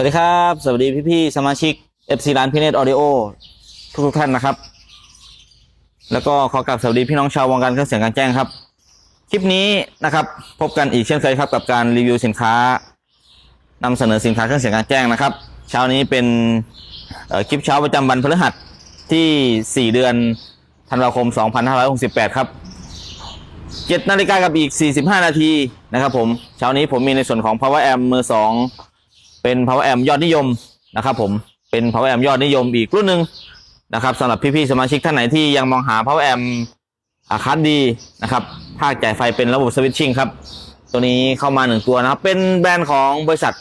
วัสดีครับ สวัสดีพี่ๆสมาชิก FC ร้านพิเนตออดิโอทุกๆท่านนะครับ แล้วก็ขอกราบสวัสดีพี่น้องชาววงการเครื่องเสียงการแจ้งครับ คลิปนี้นะครับ พบกันอีกเช่นเคยครับกับการรีวิวสินค้านำเสนอสินค้าเครื่องเสียงการแจ้งนะครับ เช้านี้เป็นคลิปเช้าประจำวันพฤหัสที่ 4 เดือนธันวาคม 2568 ครับ7นาฬิกากับอีก 45 นาทีนะครับผมเช้านี้ผมมีในส่วนของ Power Amp มือ2 เป็น Power Amp ยอดนิยมนะครับผมเป็น Power Amp ยอดนิยมอีกรุ่นหนึ่งนะครับสำหรับพี่ๆสมาชิกท่านไหนที่ยังมองหา Power Amp อาคารดีนะครับภาคจ่ายไฟเป็นระบบสวิตชิ่งครับ ตัวนี้เข้ามาหนึ่งตัวนะครับ เป็นแบรนด์ของบริษัท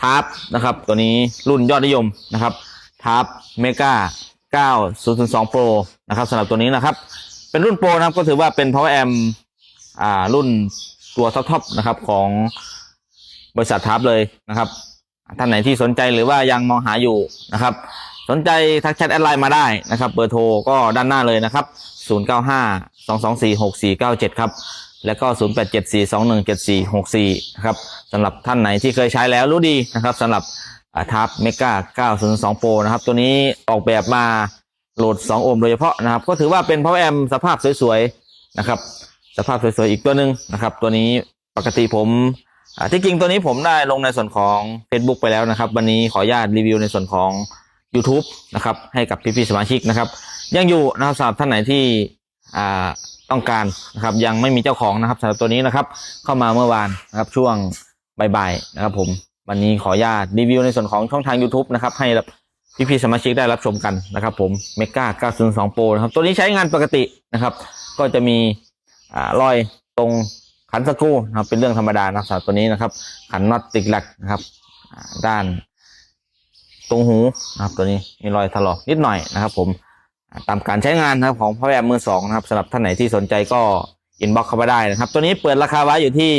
ทาร์ปนะครับ ตัวนี้รุ่นยอดนิยมนะครับทาร์ปเมกา9002 Pro นะครับสำหรับตัวนี้นะครับ เป็นรุ่นโปรนะครับก็ถือว่าเป็น Power Amp อ่ารุ่นตัวท็อปๆนะครับของบริษัททาร์ปเลยนะครับ ท่านไหนที่สนใจหรือว่ายังมองหาอยู่นะครับ สนใจทักแชทแอดไลน์มาได้นะครับ เบอร์โทรก็ด้านหน้าเลยนะครับ 095 224 6497 ครับ แล้วก็ 0874 2174 64นะครับสำหรับท่านไหนที่เคยใช้แล้วรู้ดีนะครับสำหรับทับเมกา902 Pro นะครับ ตัวนี้ออกแบบมาโหลด 2 โอห์มโดยเฉพาะนะครับ ก็ถือว่าเป็น Power Amp สภาพสวยๆนะครับ สภาพสวยๆอีกตัวหนึ่งนะครับ ตัวนี้ปกติผม ที่จริงตัวนี้ผมได้ลงในส่วนของ Facebook ไปแล้วนะครับ วันนี้ขออนุญาตรีวิวในส่วนของ YouTube นะครับ ให้กับพี่ๆสมาชิกนะครับ ยังอยู่นะครับสำหรับท่านไหนที่ต้องการนะครับ ยังไม่มีเจ้าของนะครับสำหรับตัวนี้นะครับ เข้ามาเมื่อวานนะครับช่วงบ่ายๆนะครับผมวันนี้ขออนุญาตรีวิวในส่วนของช่องทาง YouTube นะครับให้พี่ๆสมาชิกได้รับชมกันนะครับผมเมก้า902 Pro นะครับตัวนี้ใช้งานปกตินะครับ ก็จะมีอรอยตรง ขันสกูนะครับเป็นเรื่องธรรมดานะครับสำหรับตัวนี้นะครับ ขันน็อตติกหลักนะครับ ด้านตรงหูนะครับตัวนี้มีรอยถลอกนิดหน่อยนะครับ ผมตามการใช้งานนะครับ ของพ่อแอมมือสองนะครับสำหรับท่านไหนที่สนใจก็อินบ็อกเข้ามาได้นะครับ ตัวนี้เปิดราคาไว้อยู่ที่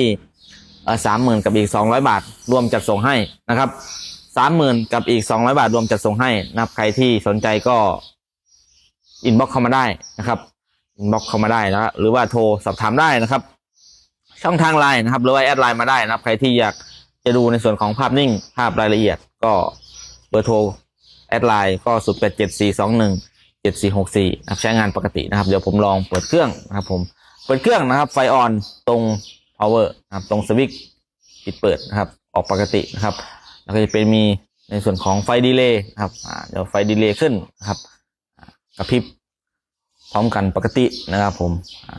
สามหมื่นกับอีกสองร้อยบาท รวมจัดส่งให้นะครับสามหมื่นกับอีกสองร้อยบาท รวมจัดส่งให้นะครับใครที่สนใจก็อินบ็อกเข้ามาได้นะครับอินบ็อกเข้ามาได้นะหรือว่าโทรสอบถามได้นะครับ ช่องทางไลน์นะครับหรือว่าแอดไลน์มาได้นะครับ ใครที่อยากจะดูในส่วนของภาพนิ่งภาพรายละเอียดก็เบอร์โทรแอดไลน์ก็ศูนย์แปดเจ็ดสี่สองหนึ่งเจ็ดสี่หกสี่นะครับใช้งานปกตินะครับ เดี๋ยวผมลองเปิดเครื่องนะครับ ผมเปิดเครื่องนะครับ ไฟออนตรง power นะครับตรงสวิตช์ปิดเปิดนะครับ ออกปกตินะครับ แล้วก็จะเป็นมีในส่วนของไฟดีเลย์นะครับเดี๋ยวไฟดีเลย์ขึ้นนะครับกระพริบพร้อมกันปกตินะครับผมอ่า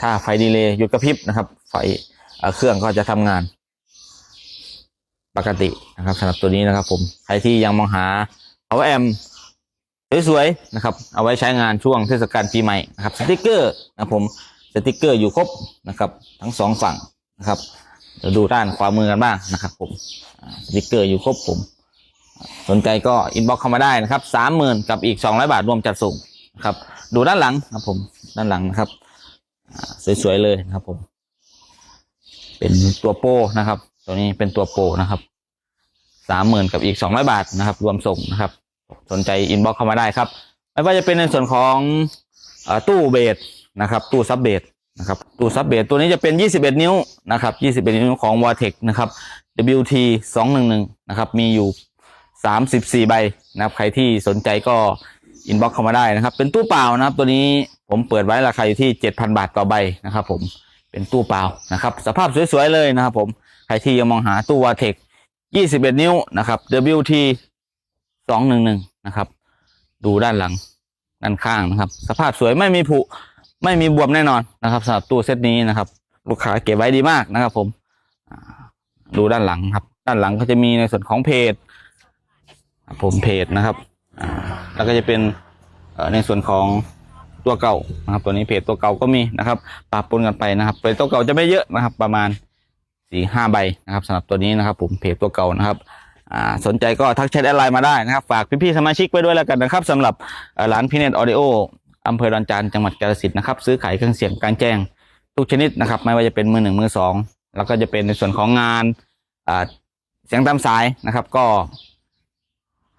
ถ้าไฟดีเลย์หยุดกระพริบนะครับ ไฟเเครื่องก็จะทำงาน ปกตินะครับสำหรับตัวนี้นะครับ ผมใครที่ยังมองหา power amp สวยๆนะครับ เอาไว้ใช้งานช่วงเทศกาลปีใหม่นะครับสติกเกอร์นะผมสติกเกอร์อยู่ครบนะครับ ทั้งสองฝั่งนะครับเดี๋ยวดูด้านขวามือกันบ้างนะครับ ผมสติกเกอร์อยู่ครบผม สนใจก็อินบ็อกเข้ามาได้นะครับสามหมื่นกับอีกสองร้อยบาทรวมจัดส่งนะครับ ดูด้านหลังนะครับผมด้านหลังนะครับ สวยๆเลยนะครับผม เป็นตัวโปนะครับ ตัวนี้เป็นตัวโปนะครับสามหมื่นกับอีกสองร้อยบาทนะครับ รวมส่งนะครับ สนใจอินบ็อกเข้ามาได้ครับ ไม่ว่าจะเป็นในส่วนของอตู้เบสนะครับ ตู้ซับเบสนะครับตู้ซับเบสตัวนี้จะเป็น 21 นิ้วนะครับ 21 นิ้วของ v a t e c นะครับ WT 211นะครับ มีอยู่ 34 ใบนะครับ ใครที่สนใจก็อินบ็อกเข้ามาได้นะครับ เป็นตู้เปล่านะครับ ตัวนี้ ผมเปิดไว้ราคาอยู่ที่ 7,000 บาทต่อใบนะครับ ผมเป็นตู้เปล่านะครับ สภาพสวยๆเลยนะครับ ผมใครที่ยังมองหาตู้ v a t e c 21 นิ้วนะครับ WT สองหนึ่งหนึ่งนะครับ ดูด้านหลังด้านข้างนะครับ สภาพสวยไม่มีผุไม่มีบวมแน่นอนนะครับสำหรับตู้เซตนี้นะครับ ลูกค้าเก็บไว้ดีมากนะครับ ผมดูด้านหลังครับ ด้านหลังก็จะมีในส่วนของเพจผมเพจนะครับแล้วก็จะเป็นในส่วนของ ตัวเก่านะครับ ตัวนี้เพจตัวเก่าก็มีนะครับปะปนกันไปนะครับเพจตัวเก่าจะไม่เยอะนะครับ ประมาณสี่ห้าใบนะครับสำหรับตัวนี้นะครับ ผมเพจตัวเก่านะครับสนใจก็ทักแชทแอดไลน์มาได้นะครับ ฝากพี่ๆสมาชิกไปด้วยแล้วกันนะครับสำหรับร้านพีเน็ตออดิโออำเภอดอนจานจังหวัดกาฬสินธุ์นะครับ ซื้อขายเครื่องเสียงกลางแจ้ง ทุกชนิดนะครับ ไม่ว่าจะเป็นมือหนึ่งมือสองแล้วก็จะเป็นในส่วนของงานเสียงตามสายนะครับ ก็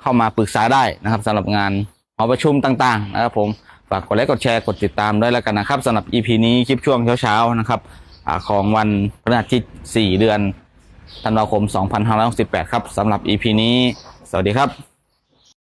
เข้ามาปรึกษาได้นะครับสำหรับงานหอประชุมต่าง ๆ นะครับ ผม ฝากกดไลค์กดแชร์กดติดตามด้วยแล้วกันนะครับสำหรับ EP นี้คลิปช่วงเช้าๆนะครับอของวันพฤหัสที่4เดือนธันวาคม 2568 ครับสำหรับ EP นี้ สวัสดีครับ